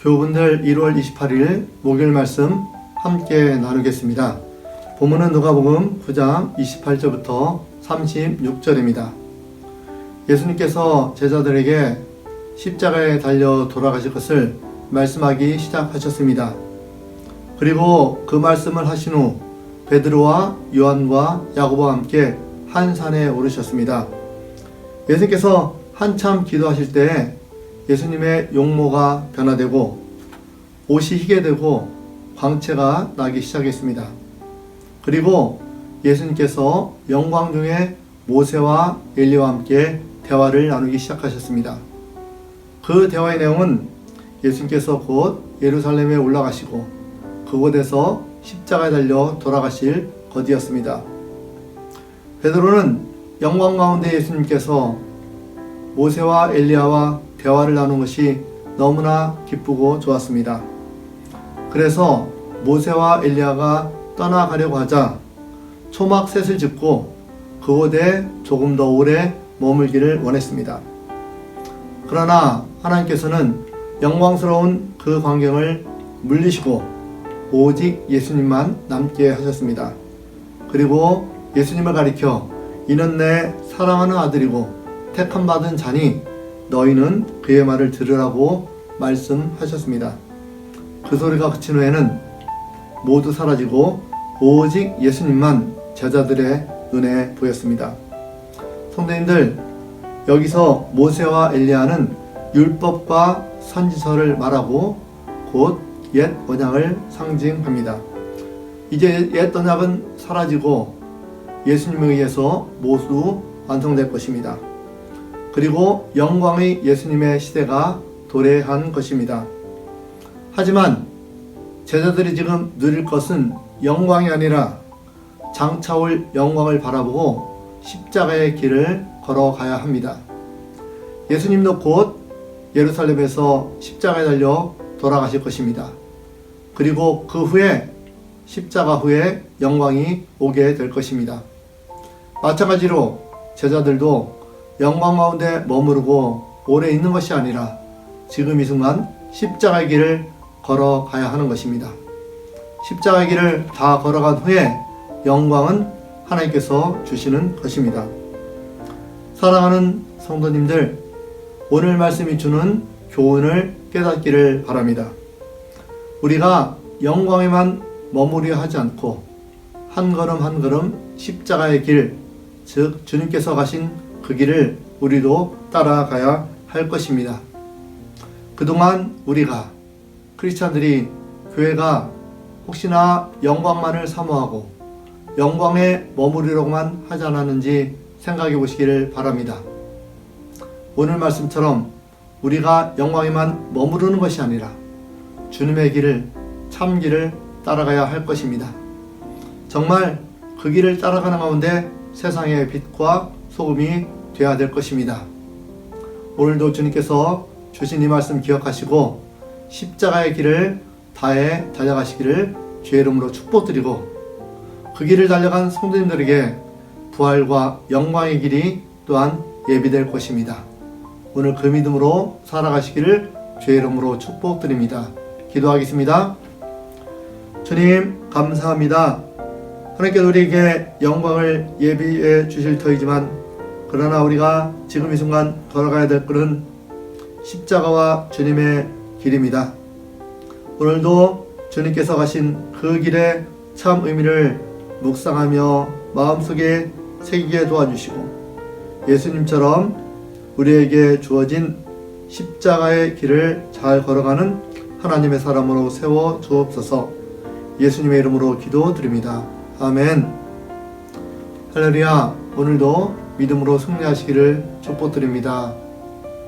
교우분들 1월 28일 목요일 말씀 함께 나누겠습니다. 본문은 누가복음 9장 28절부터 36절입니다. 예수님께서 제자들에게 십자가에 달려 돌아가실 것을 말씀하기 시작하셨습니다. 그리고 그 말씀을 하신 후 베드로와 요한과 야고보와 함께 한 산에 오르셨습니다. 예수님께서 한참 기도하실 때 예수님의 용모가 변화되고 옷이 희게 되고 광채가 나기 시작했습니다. 그리고 예수님께서 영광 중에 모세와 엘리와 함께 대화를 나누기 시작하셨습니다. 그 대화의 내용은 예수님께서 곧 예루살렘에 올라가시고 그곳에서 십자가에 달려 돌아가실 것이었습니다. 베드로는 영광 가운데 예수님께서 모세와 엘리야와 대화를 나눈 것이 너무나 기쁘고 좋았습니다. 그래서 모세와 엘리야가 떠나가려고 하자 초막 셋을 짓고 그곳에 조금 더 오래 머물기를 원했습니다. 그러나 하나님께서는 영광스러운 그 광경을 물리시고 오직 예수님만 남게 하셨습니다. 그리고 예수님을 가리켜 이는 내 사랑하는 아들이고 택함 받은 자니 너희는 그의 말을 들으라고 말씀하셨습니다. 그 소리가 그친 후에는 모두 사라지고 오직 예수님만 제자들의 눈에 보였습니다. 성도님들 여기서 모세와 엘리야는 율법과 선지서를 말하고 곧 옛 언약을 상징합니다. 이제 옛 언약은 사라지고 예수님에 의해서 모두 완성될 것입니다. 그리고 영광의 예수님의 시대가 도래한 것입니다. 하지만 제자들이 지금 누릴 것은 영광이 아니라 장차 올 영광을 바라보고 십자가의 길을 걸어가야 합니다. 예수님도 곧 예루살렘에서 십자가에 달려 돌아가실 것입니다. 그리고 그 후에 십자가 후에 영광이 오게 될 것입니다. 마찬가지로 제자들도 영광 가운데 머무르고 오래 있는 것이 아니라 지금 이 순간 십자가의 길을 걸어가야 하는 것입니다. 십자가의 길을 다 걸어간 후에 영광은 하나님께서 주시는 것입니다. 사랑하는 성도님들, 오늘 말씀이 주는 교훈을 깨닫기를 바랍니다. 우리가 영광에만 머무려 하지 않고 한 걸음 한 걸음 십자가의 길, 즉 주님께서 가신 그 길을 우리도 따라가야 할 것입니다. 그동안 우리가 크리스찬들이 교회가 혹시나 영광만을 사모하고 영광에 머무르려고만 하지 않았는지 생각해 보시기를 바랍니다. 오늘 말씀처럼 우리가 영광에만 머무르는 것이 아니라 주님의 길을 참 길을 따라가야 할 것입니다. 정말 그 길을 따라가는 가운데 세상의 빛과 소금이 되어야 될 것입니다. 오늘도 주님께서 주신 이 말씀 기억하시고 십자가의 길을 다해 달려가시기를 주의 이름으로 축복드리고 그 길을 달려간 성도님들에게 부활과 영광의 길이 또한 예비될 것입니다. 오늘 그 믿음으로 살아가시기를 주의 이름으로 축복드립니다. 기도하겠습니다. 주님 감사합니다. 하나님께서 우리에게 영광을 예비해 주실 터이지만 그러나 우리가 지금 이 순간 걸어가야 될 길은 십자가와 주님의 길입니다. 오늘도 주님께서 가신 그 길의 참 의미를 묵상하며 마음속에 새기게 도와주시고 예수님처럼 우리에게 주어진 십자가의 길을 잘 걸어가는 하나님의 사람으로 세워 주옵소서 예수님의 이름으로 기도드립니다. 아멘. 할렐루야. 오늘도 믿음으로 승리하시기를 축복드립니다.